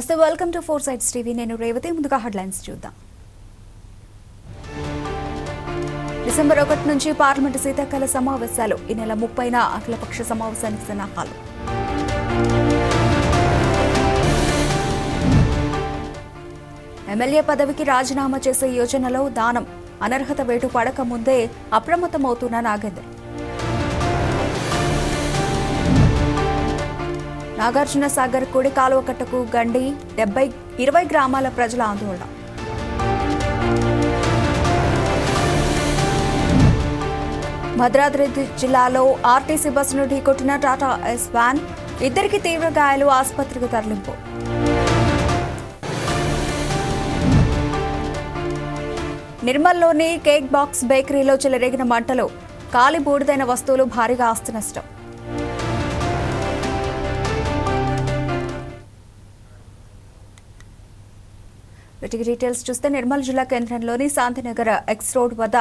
నమస్తే welcome to four sides TV నేను రేవతి ముందుగా హెడ్లైన్స్ చూద్దాం. డిసెంబర్ ఒకటి నుంచి పార్లమెంటు శీతాకాల సమావేశాలు. ఈ నెల ముప్పైన అఖిలపక్ష సమావేశానికి సన్నాహాలు. ఎమ్మెల్యే పదవికి రాజీనామా చేసే యోజనలో దానం. అనర్హత వేటు పడక ముందే అప్రమత్తమవుతున్న నాగేందర్. నాగార్జున సాగర్ కుడి కాలువ కట్టకు గండి డెబ్బై ఇరవై గ్రామాల ప్రజల ఆందోళన. భద్రాద్రి జిల్లాలో ఆర్టీసీ బస్సును ఢీకొట్టిన టాటా ఎస్ వ్యాన్ ఇద్దరికి తీవ్ర గాయాలు ఆసుపత్రికి తరలింపు. నిర్మల్లోని కేక్ బాక్స్ బేకరీలో చెలరేగిన మంటలు కాలి బూడిదైన వస్తువులు భారీగా ఆస్తి నష్టం వీటికి డీటెయిల్స్ చూస్తే నిర్మల్ జిల్లా కేంద్రంలోని శాంతినగర్ ఎక్స్ రోడ్ వద్ద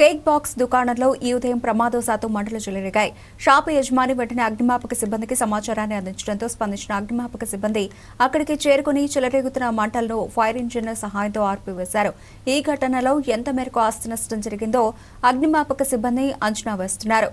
కేక్ బాక్స్ దుకాణంలో ఈ ఉదయం ప్రమాదవశాత్తు మంటలు చెలరేగాయి. షాపు యజమాని వెంటనే అగ్నిమాపక సిబ్బందికి సమాచారాన్ని అందించడంతో స్పందించిన అగ్నిమాపక సిబ్బంది అక్కడికి చేరుకుని చెలరేగుతున్న మంటలను ఫైర్ ఇంజిన్ సహాయంతో ఆర్పివేశారు. ఈ ఘటనలో ఎంత మేరకు ఆస్తి నష్టం జరిగిందో అగ్నిమాపక సిబ్బంది అంచనా వేస్తున్నారు.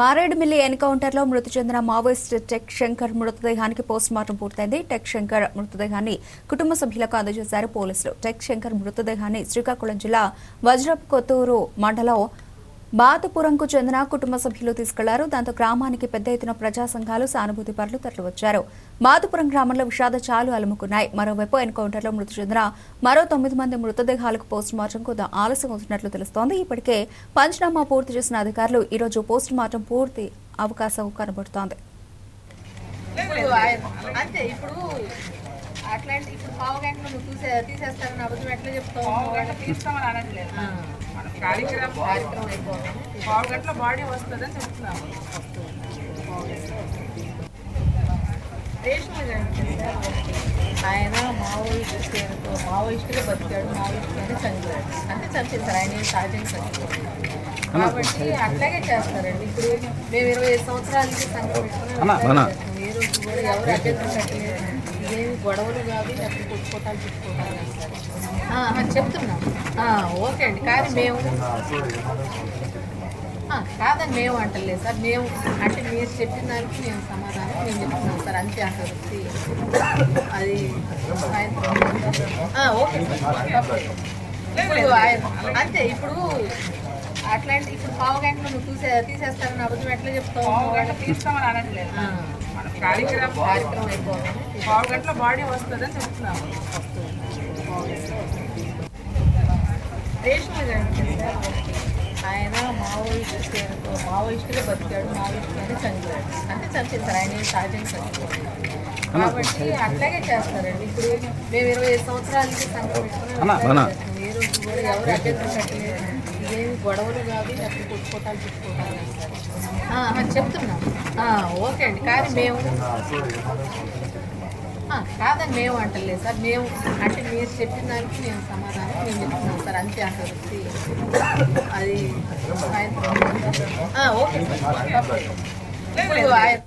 మారేడుమిల్లి ఎన్కౌంటర్లో మృతి చెందిన మావోయిస్ట్ టెక్ శంకర్ మృతదేహానికి పోస్ట్ మార్టం పూర్తయింది. టెక్ శంకర్ మృతదేహాన్ని కుటుంబ సభ్యులకు అందజేశారు పోలీసులు. టెక్ శంకర్ మృతదేహాన్ని శ్రీకాకుళం జిల్లా వజ్రపు కొత్తూరు మండలం బాతుపురంకు చెందిన కుటుంబ సభ్యులు తీసుకెళ్ళారు. దాంతో గ్రామానికి పెద్ద ఎత్తున ప్రజా సంఘాలు సానుభూతి పరులు తరలివచ్చారు. మాతుపురం గ్రామంలో విషాద చాలు అలుముకున్నాయి. మరోవైపు ఎన్కౌంటర్లో మృతి చెందిన మరో తొమ్మిది మంది మృతదేహాలకు పోస్ట్ మార్టం కొంత ఆలస్యం అవుతున్నట్లు తెలుస్తోంది. ఇప్పటికే పంచనామా పూర్తి చేసిన అధికారులు ఈ రోజు పోస్ట్ మార్టం పూర్తి అవకాశం కనబడుతోంది. ఇప్పుడు ఆయన- అంతే ఇప్పుడు అట్లాంటి ఇప్పుడు పావు గంటలు నువ్వు తీసే తీసేస్తారని అబద్ధం ఎట్లా చెప్తావు? తీస్తామని అనట్లేదు. ఆ, మన కార్యక్రమం పావు గంటల బాడీ వస్తుందని చెప్తున్నాము? ఆయన మావోయిస్ట్ మావోయిస్టుగా బతికాడు మావోయిస్టుగానే చనిపోయాడు. అంటే చంపేశారు ఆయన సహజంగా చనిపోయాడు. కాబట్టి అట్లాగే చేస్తారండి. ఇప్పుడు మేము ఇరవై ఐదు సంవత్సరాల నుంచి సంఘం చేస్తున్నాం. ఏ రోజు కూడా ఎవరు అభ్యంతరం పెట్టలేదు. ఇదేమి గొడవలు కాదు ఎక్కడ కొట్టుకోటాలు అది చెప్తున్నాం. ఓకే అండి. కానీ మేము కాదని మేము అంటలేదు సార్. మేము అంటే మీరు చెప్పిన దానికి మేము సమాధానం మేము చెప్తున్నాం సార్. అంతే అసలు. వృత్తి. అది ఓకే. ఇప్పుడు అంతే ఇప్పుడు అట్లాంటి ఇప్పుడు పావు గంటలు నువ్వు తీసే తీసేస్తారని అబద్ధం ఎట్లా చెప్తావు? పావు గంట తీస్తామని అనట్లేదు. కార్యక్రమం కార్యక్రమం అయిపోగానే పావు గంటల బాడీ వస్తుందని చెప్తున్నాము. రేషన్? ఆయన మావోయిస్ట్ మావోయిస్టుగా బతికాడు మావోయిస్టుగానే చనిపోయాడు. అంటే చంపేశారు ఆయన సహజంగా చనిపోయాడు. కాబట్టి అట్లాగే చేస్తారండి. ఇప్పుడు మేము ఇరవై ఐదు సంవత్సరాల నుంచి సంఘం. ఏ రోజు కూడా ఎవరు అభ్యంతరం పెట్టలేదు. ఇదేమి గొడవలు కాదు ఎక్కడ కొట్టుకోటాలు అది చెప్తున్నాం. ఓకే అండి. కానీ మేము కాదని మేము అంటలేదు సార్. మేము అంటే మీరు చెప్పిన దానికి మేము సమాధానం మేము చెప్తున్నాం సార్. అంతే వృత్తి. అది ఓకే సార్.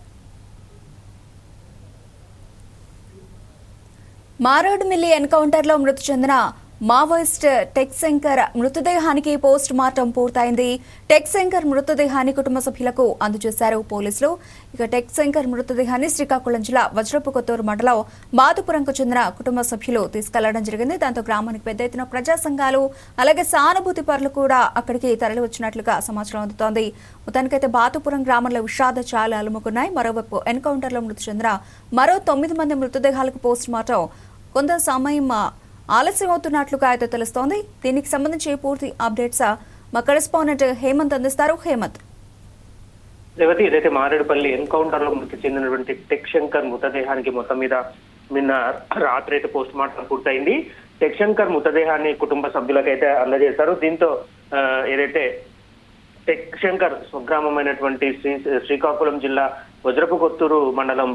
మారేడుమిల్లి ఎన్కౌంటర్లో మృతి చెందిన మావోయిస్ట్ టెక్ శంకర్ మృతదేహానికి పోస్ట్ మార్టం పూర్తయింది. టెక్ శంకర్ మృతదేహాన్ని కుటుంబ సభ్యులకు అందజేశారు పోలీసులు. ఇక టెక్ శంకర్ మృతదేహాన్ని శ్రీకాకుళం జిల్లా వజ్రపు కొత్తూరు మండలం మాధుపురంకు చెందిన కుటుంబ సభ్యులు తీసుకెళ్ళడం జరిగింది. దాంతో గ్రామానికి పెద్ద ఎత్తున ప్రజా సంఘాలు అలాగే సానుభూతి పరులు కూడా అక్కడికి తరలి వచ్చినట్లుగా సమాచారం అందుతోంది. మొత్తానికైతే బాతుపురం గ్రామంలో విషాద చాలు అలుముకున్నాయి. మరోవైపు ఎన్కౌంటర్లో మృతి చెందిన మరో తొమ్మిది మంది మృతదేహాలకు పోస్ట్ మార్టం కొంత సమయం ఆలస్యం అవుతున్నట్లుగా అయితే తెలుస్తోంది. దీనికి సంబంధించి పూర్తి అప్డేట్స్ మా కరెస్పాండెంట్ హేమంత్ అందిస్తారు. హేమంత్. రేవతి ఏదైతే మారేడుపల్లి ఎన్కౌంటర్లో మృతి చెందినటువంటి టెక్ శంకర్ మృతదేహానికి మొత్తం మీద నిన్న రాత్రి అయితే పోస్ట్ మార్టం పూర్తయింది. టెక్ శంకర్ మృతదేహాన్ని కుటుంబ సభ్యులకైతే అందజేశారు. దీంతో ఏదైతే టెక్ శంకర్ స్వగ్రామమైనటువంటి శ్రీ శ్రీకాకుళం జిల్లా వజ్రపు కొత్తూరు మండలం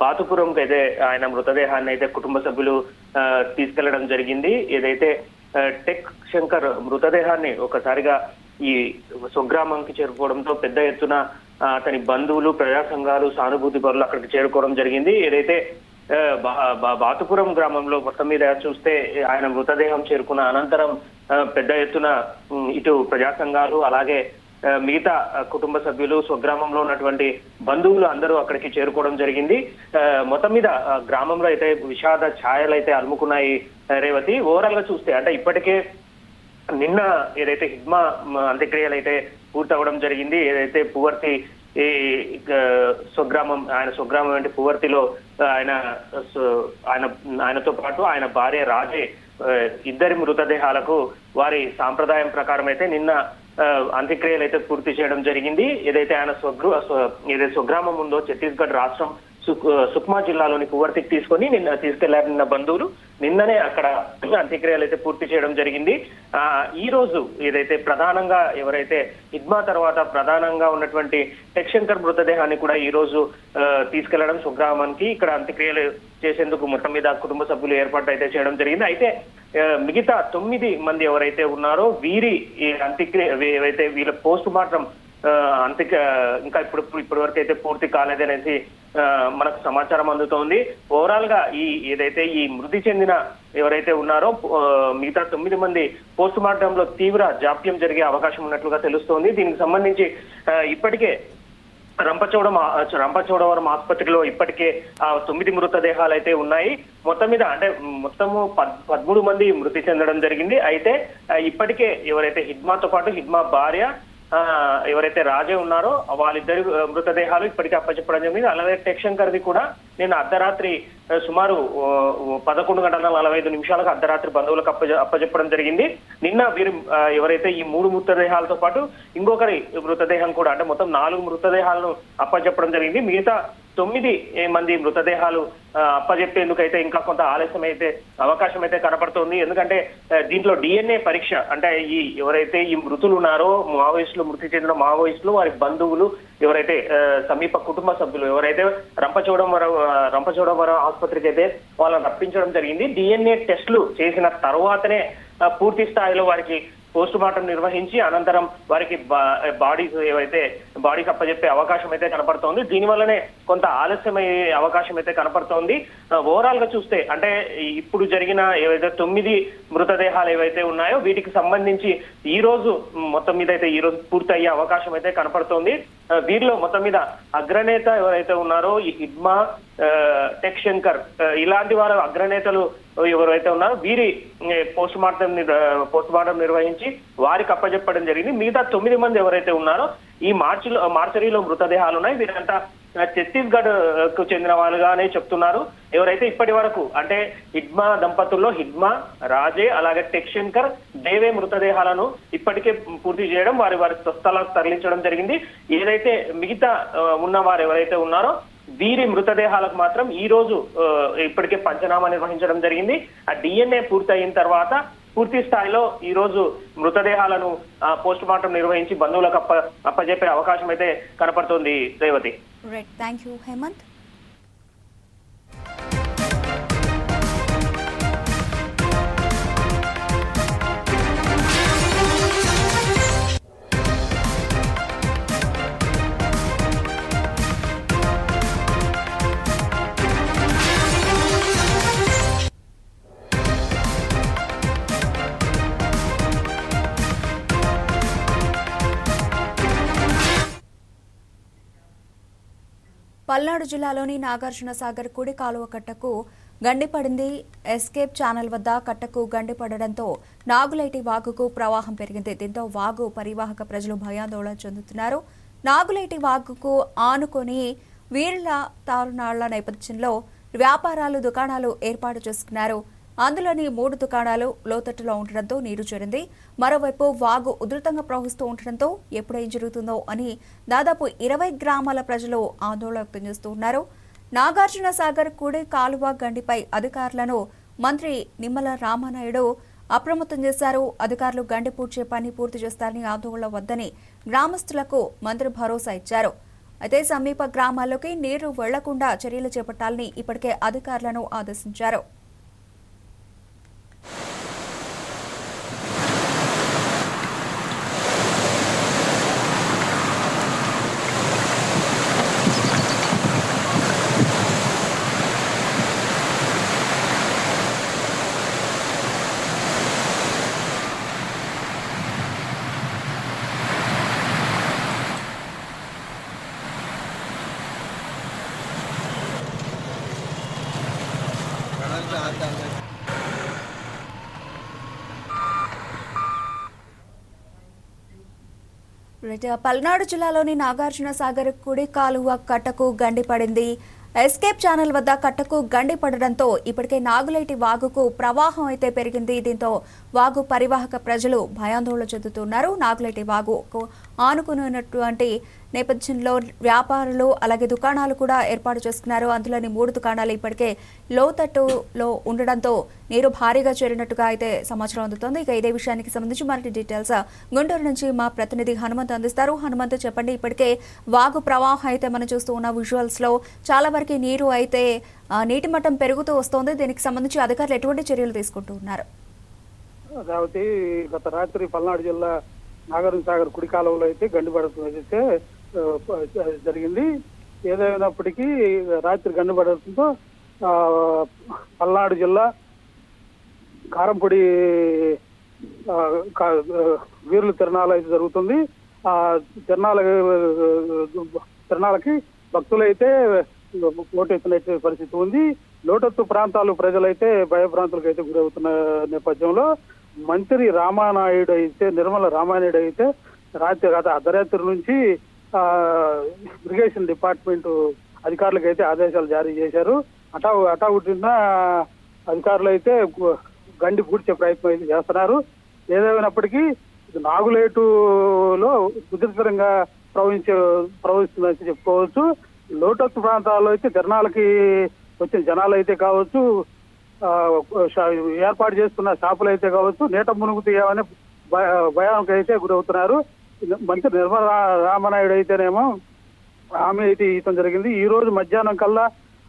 పాతపురంకి అయితే ఆయన మృతదేహాన్ని అయితే కుటుంబ సభ్యులు ఆ, తీసుకెళ్ళడం జరిగింది. ఏదైతే టెక్ శంకర్ మృతదేహాన్ని ఒకసారిగా ఈ స్వగ్రామంకి చేరుకోవడంతో పెద్ద ఎత్తున అతని బంధువులు ప్రజా సంఘాలు సానుభూతి పరులు అక్కడికి చేరుకోవడం జరిగింది. ఏదైతే బా- బా- బాతుపురం గ్రామంలో మొత్తం మీద చూస్తే ఆయన మృతదేహం చేరుకున్న అనంతరం పెద్ద ఎత్తున ఇటు ప్రజా సంఘాలు అలాగే మిగతా కుటుంబ సభ్యులు స్వగ్రామంలో ఉన్నటువంటి బంధువులు అందరూ అక్కడికి చేరుకోవడం జరిగింది. మొత్తం మీద గ్రామంలో అయితే విషాద ఛాయలు అయితే అలుముకున్నాయి రేవతి. ఓవరాల్గా చూస్తే అంటే ఇప్పటికే నిన్న ఏదైతే హిగ్మా అంత్యక్రియలు అయితే పూర్తవడం జరిగింది ఏదైతే పువర్తి ఈ స్వగ్రామం ఆయన స్వగ్రామం అంటే పువర్తిలో ఆయన ఆయన ఆయనతో పాటు ఆయన భార్య రాజే ఇద్దరి మృతదేహాలకు వారి సాంప్రదాయం ప్రకారం అయితే నిన్న అంత్యక్రియలు అయితే పూర్తి చేయడం జరిగింది. ఏదైతే ఆయన స్వగృ ఏదైతే స్వగ్రామం ఉందో ఛత్తీస్గఢ్ రాష్ట్రం సుక్మా జిల్లాలోని పువర్తికి తీసుకొని నిన్న తీసుకెళ్ళారు నిన్న బంధువులు. నిన్ననే అక్కడ అంత్యక్రియలు అయితే పూర్తి చేయడం జరిగింది. ఆ ఈ రోజు ఏదైతే ప్రధానంగా ఎవరైతే ఇద్మా తర్వాత ప్రధానంగా ఉన్నటువంటి టెక్శంకర్ మృతదేహాన్ని కూడా ఈ రోజు తీసుకెళ్ళడం స్వగ్రామానికి ఇక్కడ అంత్యక్రియలు చేసేందుకు మొత్తం మీద కుటుంబ సభ్యులు ఏర్పాటు అయితే చేయడం జరిగింది. అయితే మిగతా తొమ్మిది మంది ఎవరైతే ఉన్నారో వీరి ఈ అంత్యక్రియ ఏవైతే వీళ్ళ పోస్ట్ మార్టం అంత్య ఇంకా ఇప్పుడు ఇప్పటి వరకు అయితే పూర్తి కాలేదనేసి మనకు సమాచారం అందుతోంది. ఓవరాల్గా ఈ ఏదైతే ఈ మృతి చెందిన ఎవరైతే ఉన్నారో మిగతా తొమ్మిది మంది పోస్ట్ మార్టం లో తీవ్ర జాప్యం జరిగే అవకాశం ఉన్నట్లుగా తెలుస్తోంది. దీనికి సంబంధించి ఇప్పటికే రంపచోడం రంపచోడవరం ఆసుపత్రిలో ఇప్పటికే ఆ తొమ్మిది మృతదేహాలు అయితే ఉన్నాయి. మొత్తం మీద అంటే మొత్తము పద్- పదమూడు మంది మృతి చెందడం జరిగింది. అయితే ఇప్పటికే ఎవరైతే హిద్మాతో పాటు హిద్మా భార్య ఎవరైతే రాజే ఉన్నారో వాళ్ళిద్దరి మృతదేహాలు ఇప్పటికే అప్పచెప్పడం జరిగింది. అలాగే టెక్షంకర్ది కూడా నేను అర్ధరాత్రి సుమారు పదకొండు గంటల నలభై ఐదు నిమిషాలకు అర్ధరాత్రి బంధువులకు అప్ప అప్పచెప్పడం జరిగింది. నిన్న వీరు ఎవరైతే ఈ మూడు మృతదేహాలతో పాటు ఇంకొకరి మృతదేహం కూడా అంటే మొత్తం నాలుగు మృతదేహాలను అప్పచెప్పడం జరిగింది. మిగతా తొమ్మిది ఏ, మంది మృతదేహాలు అప్పజెప్పేందుకు అప్పజెప్పేందుకైతే ఇంకా కొంత ఆలస్యం అయితే అవకాశం అయితే కనపడుతోంది. ఎందుకంటే దీంట్లో డిఎన్ఏ పరీక్ష అంటే ఈ ఎవరైతే ఈ మృతులు ఉన్నారో మావోయిస్టులు మృతి చెందిన మావోయిస్టులు వారి బంధువులు ఎవరైతే సమీప కుటుంబ సభ్యులు ఎవరైతే రంపచోడవరం రంపచోడవరం ఆసుపత్రికి అయితే వాళ్ళని రప్పించడం జరిగింది. డిఎన్ఏ టెస్టులు చేసిన తర్వాతనే పూర్తి స్థాయిలో వారికి పోస్ట్ మార్టం నిర్వహించి అనంతరం వారికి బాడీస్ ఏవైతే బాడీస్ అప్పచెప్పే అవకాశం అయితే కనపడుతోంది. దీనివల్లనే కొంత ఆలస్యమయ్యే అవకాశం అయితే కనపడుతోంది. ఓవరాల్గా చూస్తే అంటే ఇప్పుడు జరిగిన ఏవైతే తొమ్మిది మృతదేహాలు ఏవైతే ఉన్నాయో వీటికి సంబంధించి ఈ రోజు మొత్తం మీద అయితే ఈ రోజు పూర్తి అయ్యే అవకాశం అయితే కనపడుతోంది. వీరిలో మొత్తం మీద అగ్రనేత ఎవరైతే ఉన్నారో ఈ హిడ్మా టెక్ శంకర్ ఇలాంటి వారు అగ్రనేతలు ఎవరైతే ఉన్నారో వీరి పోస్ట్ మార్టం పోస్ట్ మార్టం నిర్వహించి వారికి అప్పచెప్పడం జరిగింది. మిగతా తొమ్మిది మంది ఎవరైతే ఉన్నారో ఈ మార్చిలో మార్చరీలో మృతదేహాలు ఉన్నాయి. వీరంతా ఛత్తీస్గఢ్కు చెందిన వాళ్ళుగానే చెప్తున్నారు. ఎవరైతే ఇప్పటి వరకు అంటే హిడ్మా దంపతుల్లో హిడ్మా రాజే అలాగే టెక్ దేవే మృతదేహాలను ఇప్పటికే పూర్తి చేయడం వారి వారి స్వస్థలాలకు తరలించడం జరిగింది. ఏదైతే మిగతా ఉన్న వారు ఎవరైతే ఉన్నారో వీరి మృతదేహాలకు మాత్రం ఈ రోజు ఇప్పటికే పంచనామా నిర్వహించడం జరిగింది. ఆ డిఎన్ఏ పూర్తయిన తర్వాత పూర్తి స్థాయిలో ఈ రోజు మృతదేహాలను పోస్ట్ మార్టం నిర్వహించి బంధువులకు అప్ప అప్పజెప్పే అవకాశం అయితే కనపడుతోంది Revathi. Right thank you Hemanth Palnadu జిల్లాలోని నాగార్జున సాగర్ కుడి కాలువ కట్టకు గండిపడింది. ఎస్కేప్ ఛానల్ వద్ద కట్టకు గండిపడడంతో నాగులైటి వాగుకు ప్రవాహం పెరిగింది. దీంతో వాగు పరివాహక ప్రజలు భయాందోళన చెందుతున్నారు. నాగులైటి వాగుకు ఆనుకొని వీరుల తారునాళ్ళ నేపథ్యంలో వ్యాపారాలు దుకాణాలు ఏర్పాటు చేసుకున్నారు. అందులోని మూడు దుకాణాలు లోతట్టులో ఉండడంతో నీరు చేరింది. మరోవైపు వాగు ఉధృతంగా ప్రవహిస్తూ ఉండడంతో ఎప్పుడేం జరుగుతుందో అని దాదాపు ఇరవై గ్రామాల ప్రజలు ఆందోళన వ్యక్తం చేస్తూ ఉన్నారు. నాగార్జున సాగర్ కుడి కాలువ గండిపై అధికారులను మంత్రి నిమ్మల రామానాయుడు అప్రమత్తం చేశారు. అధికారులు గండి పూడ్చే పని పూర్తి చేస్తారని ఆందోళన వద్దని గ్రామస్తులకు మంత్రి భరోసా ఇచ్చారు. అయితే సమీప గ్రామాల్లోకి నీరు వెళ్ళకుండా చర్యలు చేపట్టాలని ఇప్పటికే అధికారులను ఆదేశించారు రైట్. పల్నాడు జిల్లాలోని నాగార్జున సాగర్ కుడి కాలువ కట్టకు గండి పడింది. ఎస్కేప్ ఛానల్ వద్ద కట్టకు గండి పడడంతో ఇప్పటికే నాగులేటి వాగుకు ప్రవాహం అయితే పెరిగింది. దీంతో వాగు పరివాహక ప్రజలు భయాందోళన చెందుతున్నారు. నాగులేటి వాగుకు ఆనుకున్నటువంటి నేపథ్యంలో వ్యాపారులు అలాగే దుకాణాలు కూడా ఏర్పాటు చేసుకున్నారు. అందులోని మూడు దుకాణాలు ఇప్పటికే లోతట్టులో ఉండడంతో నీరు భారీగా చేరినట్టుగా అయితే సమాచారం అందుతోంది. ఇక ఇదే విషయానికి సంబంధించి మరిన్ని డీటెయిల్స్ గుంటూరు నుంచి మా ప్రతినిధి హనుమంత్ అందిస్తారు. హనుమంత్ చెప్పండి ఇప్పటికే వాగు ప్రవాహం అయితే మనం చూస్తూ ఉన్న విజువల్స్లో చాలా వరకు నీరు అయితే నీటి మట్టం పెరుగుతూ వస్తోంది. దీనికి సంబంధించి అధికారులు ఎటువంటి చర్యలు తీసుకుంటూ ఉన్నారు? అమరావతి గత రాత్రి పల్నాడు జిల్లా నాగార్జున సాగర్ కుడి కాలంలో అయితే గండిపడటం అయితే జరిగింది. ఏదైనప్పటికీ రాత్రి గండిపడటంతో పల్నాడు జిల్లా కారంపొడి వీరుల తిరణాలు అయితే జరుగుతుంది. ఆ తిరణాల తిరణాలకి భక్తులైతే ఓటెత్తిన పరిస్థితి ఉంది. లోటత్తు ప్రాంతాలు ప్రజలైతే భయభ్రాంతులకు అయితే గురవుతున్న నేపథ్యంలో మంత్రి రామానాయుడు అయితే నిర్మల రామానాయుడు అయితే రాత్రి గత అర్ధరాత్రి నుంచి ఆ ఇరిగేషన్ డిపార్ట్మెంట్ అధికారులకు అయితే ఆదేశాలు జారీ చేశారు. అటా అటాగుట్టిన అధికారులు అయితే గండి పూడ్చే ప్రయత్నం అయితే చేస్తున్నారు. ఏదేమైనప్పటికీ నాగులేటులో సుదీర్ఘంగా ప్రవహించే ప్రవహిస్తుందని చెప్పుకోవచ్చు. లోటత్తు ప్రాంతాల్లో అయితే తిరణాలకి వచ్చిన జనాలు అయితే కావచ్చు ఏర్పాటు చేస్తున్న షాపులు అయితే కావచ్చు నీట మునుగుతాయని భయ- భయానికి అయితే గురవుతున్నారు. మంత్రి నిర్మల రామనాయుడు అయితేనేమో ఆమె అయితే ఈతం జరిగింది. ఈ రోజు మధ్యాహ్నం కల్లా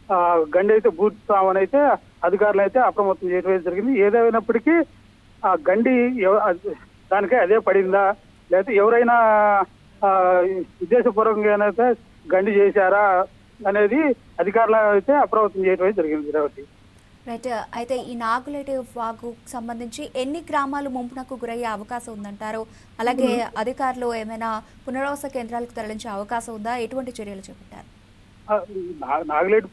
ఆ, గండి అయితే పూర్తిస్తామని అయితే అధికారులు అయితే అప్రమత్తం చేయడం జరిగింది. ఏదేమైనప్పటికీ ఆ గండి దానికే అదే పడిందా? లేకపోతే ఎవరైనా ఆ, ఉద్దేశపూర్వకంగా అయితే గండి చేశారా అనేది అధికారులు అయితే అప్రమత్తం చేయడం జరిగింది. రేవతి రైట్ అయితే ఈ నాగులేటి వాగు సంబంధించి ఎన్ని గ్రామాలు ముంపునకు గురయ్యే అవకాశం ఉందంటారు? అలాగే అధికారులు ఏమైనా పునరావాస కేంద్రాలకు తరలించే అవకాశం ఉందా? ఎటువంటి చర్యలు చేపట్టారు? నాగలేటి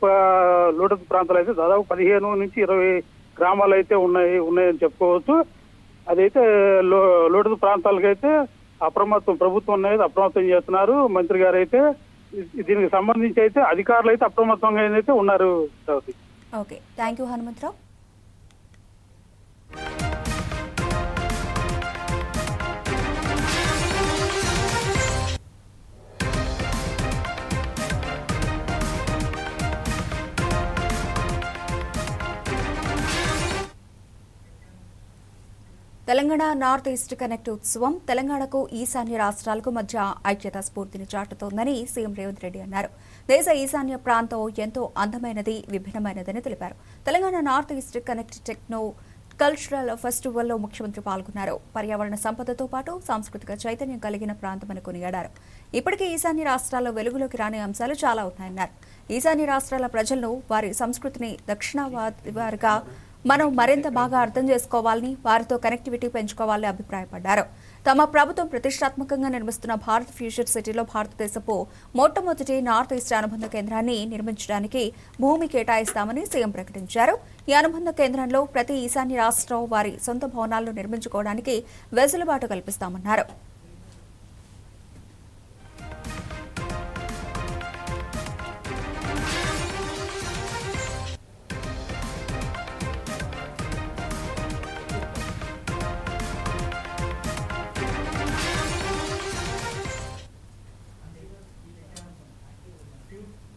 లోటస్ ప్రాంతాలు అయితే దాదాపు పదిహేను నుంచి ఇరవై గ్రామాలు అయితే ఉన్నాయి ఉన్నాయని చెప్పుకోవచ్చు. అదైతే లో లోటస్ ప్రాంతాలకు అయితే అప్రమత్తం ప్రభుత్వం అనేది అప్రమత్తం చేస్తున్నారు. మంత్రి గారు అయితే దీనికి సంబంధించి అయితే అధికారులు అయితే అప్రమత్తంగా అయితే ఉన్నారు okay. Thank you Hanumantharao. Telangana north east connect ఉత్సవం తెలంగాణకు ఈశాన్య రాష్ట్రాలకు మధ్య ఐక్యతా స్ఫూర్తిని చాటుతోందని సీఎం రేవంత్ రెడ్డి అన్నారు. దేశ ఈశాన్య ప్రాంతం ఎంతో అందమైనది విభిన్నమైనదని తెలిపారు. Telangana north east connect techno cultural ఫెస్టివల్లో ముఖ్యమంత్రి పాల్గొన్నారు. పర్యావరణ సంపదతో పాటు సాంస్కృతిక చైతన్యం కలిగిన ప్రాంతమని కొనియాడారు. ఇప్పటికే ఈశాన్య రాష్ట్రాల్లో వెలుగులోకి రాని అంశాలు చాలా ఉన్నాయన్నారు. ఈశాన్య రాష్ట్రాల ప్రజలను వారి సంస్కృతిని దక్షిణవారిగా మనం మరింత బాగా అర్థం చేసుకోవాలని వారితో కనెక్టివిటీ పెంచుకోవాలని అభిప్రాయపడ్డారు. తమ ప్రభుత్వం ప్రతిష్టాత్మకంగా నిర్మిస్తున్న భారత్ ఫ్యూచర్ సిటీలో భారతదేశపు మొట్టమొదటి నార్త్ ఈస్ట్ అనుబంధ కేంద్రాన్ని నిర్మించడానికి భూమి కేటాయిస్తామని సీఎం ప్రకటించారు. ఈ అనుబంధ కేంద్రంలో ప్రతి ఈశాన్య రాష్ట్రం వారి సొంత భవనాలను నిర్మించుకోవడానికి వెసులుబాటు కల్పిస్తామన్నారు.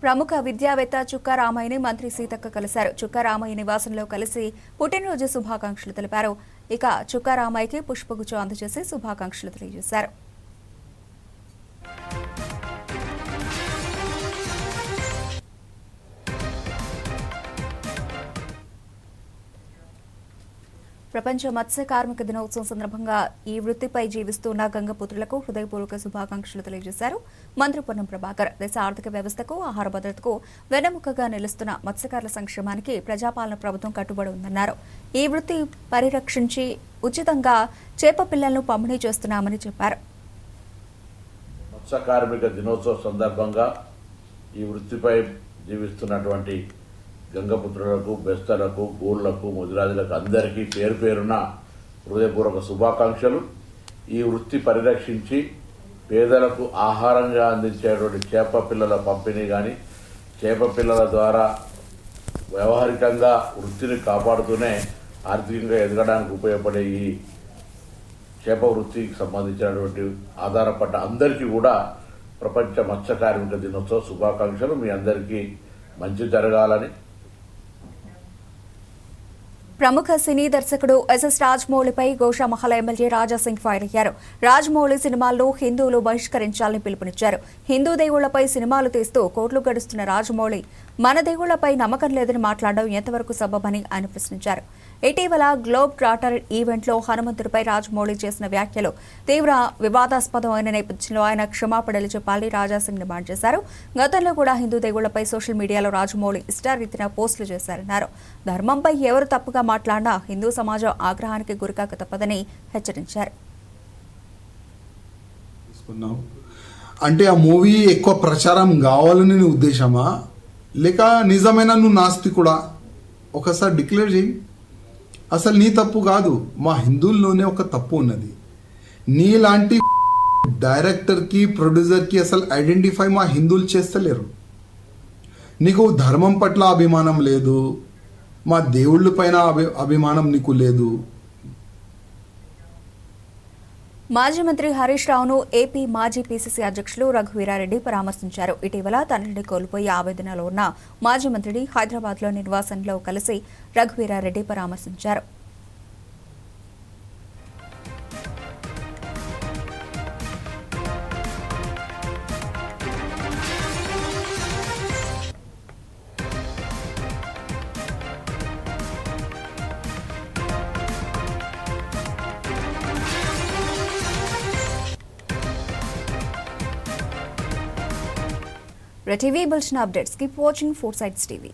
ప్రముఖ విద్యావేత్త చుక్కా రామయ్యని మంత్రి సీతక్క కలిశారు. చుక్కా రామయ్య నివాసంలో కలిసి పుట్టినరోజు శుభాకాంక్షలు తెలిపారు. ఇక చుక్కా రామయ్యకి పుష్పగుచ్చం అందజేసి శుభాకాంక్షలు తెలియజేశారు. ప్రపంచ మత్స్య కార్మిక దినోత్సవం సందర్భంగా ఈ వృత్తిపై జీవిస్తున్న గంగపుత్రులకు హృదయపూర్వక శుభాకాంక్షలు తెలియజేశారు. మంత్రి పొన్నం ప్రభాకర్ దేశ ఆర్థిక వ్యవస్థకు ఆహార భద్రతకు వెన్నెముకగా నిలుస్తున్న మత్స్యకారుల సంక్షేమానికి ప్రజాపాలన ప్రభుత్వం కట్టుబడి ఉందన్నారు. ఈ వృత్తి పరిరక్షించి ఉచితంగా చేప పిల్లలను పంపిణీ చేస్తున్నామని చెప్పారు. మత్స్య కార్మిక దినోత్సవం సందర్భంగా ఈ వృత్తిపై జీవిస్తున్నటువంటి గంగపుత్రులకు బెస్తలకు గూళ్ళకు ముదిరాజులకు అందరికీ పేరు పేరున హృదయపూర్వక శుభాకాంక్షలు. ఈ వృత్తి పరిరక్షించి పేదలకు ఆహారంగా అందించేటువంటి చేప పిల్లల పంపిణీ కానీ చేప పిల్లల ద్వారా వ్యవహారికంగా వృత్తిని కాపాడుతూనే ఆర్థికంగా ఎదగడానికి ఉపయోగపడే ఈ చేప వృత్తికి సంబంధించినటువంటి ఆధారపడ్డ అందరికీ కూడా ప్రపంచ మత్స్య కార్మిక దినోత్సవ శుభాకాంక్షలు. మీ అందరికీ మంచి జరగాలని ప్రముఖ సినీ దర్శకుడు ఎస్ఎస్ రాజమౌళిపై గోషామహల్ ఎమ్మెల్యే రాజాసింగ్ ఫైర్ అయ్యారు. రాజమౌళి సినిమాల్లో హిందువులు బహిష్కరించాలని పిలుపునిచ్చారు. హిందూ దేవుళ్ళపై సినిమాలు తీస్తూ కోట్లు గడుస్తున్న రాజమౌళి మన దేవుళ్ళపై నమ్మకం లేదని మాట్లాడడం ఎంతవరకు సబబని ఆయన ప్రశ్నించారు. ఇటీవల గ్లోబ్ ట్రాటర్ ఈవెంట్లో హనుమంతుడిపై రాజమౌళి చేసిన వ్యాఖ్యలు తీవ్ర వివాదాస్పదమైన నేపథ్యంలో ఆయన క్షమాపణలు చెప్పాలని రాజాసింగ్ డిమాండ్ చేశారు. గతంలో కూడా హిందూ దేవుళ్ళపై సోషల్ మీడియాలో రాజమౌళి ఇష్టారీతిన పోస్టులు చేశారన్నారు. ధర్మంపై ఎవరు తప్పుగా మాట్లాడినా హిందూ సమాజం ఆగ్రహానికి గురికాక తప్పదని హెచ్చరించారు. అంటే ఆ మూవీ ఎక్కువ ప్రచారం కావాలని నీ ఉద్దేశమా? లేక నిజమైన నువ్వు నాస్తికుడా? ఒకసారి డిక్లేర్ చేయి. అసలు నీ తప్పు కాదు. మా హిందువుల్లోనే ఒక తప్పు ఉన్నది. నీలాంటి డైరెక్టర్కి ప్రొడ్యూసర్కి అసలు ఐడెంటిఫై మా హిందువులు చేస్తలేరు. నీకు ధర్మం పట్ల అభిమానం లేదు. మా దేవుళ్ళ పైన అభి అభిమానం నీకు లేదు. మాజీ మంత్రి హరీష్ రావును ఏపీ మాజీ పీసీసీ అధ్యక్షులు రఘువీరారెడ్డి పరామర్శించారు. ఇటీవల తండ్రిని కోల్పోయి ఆవేదనలో ఉన్న మాజీ మంత్రిని హైదరాబాద్లో నివాసంలో కలిసి రఘువీరారెడ్డి పరామర్శించారు. TV bulletin updates keep watching four sides TV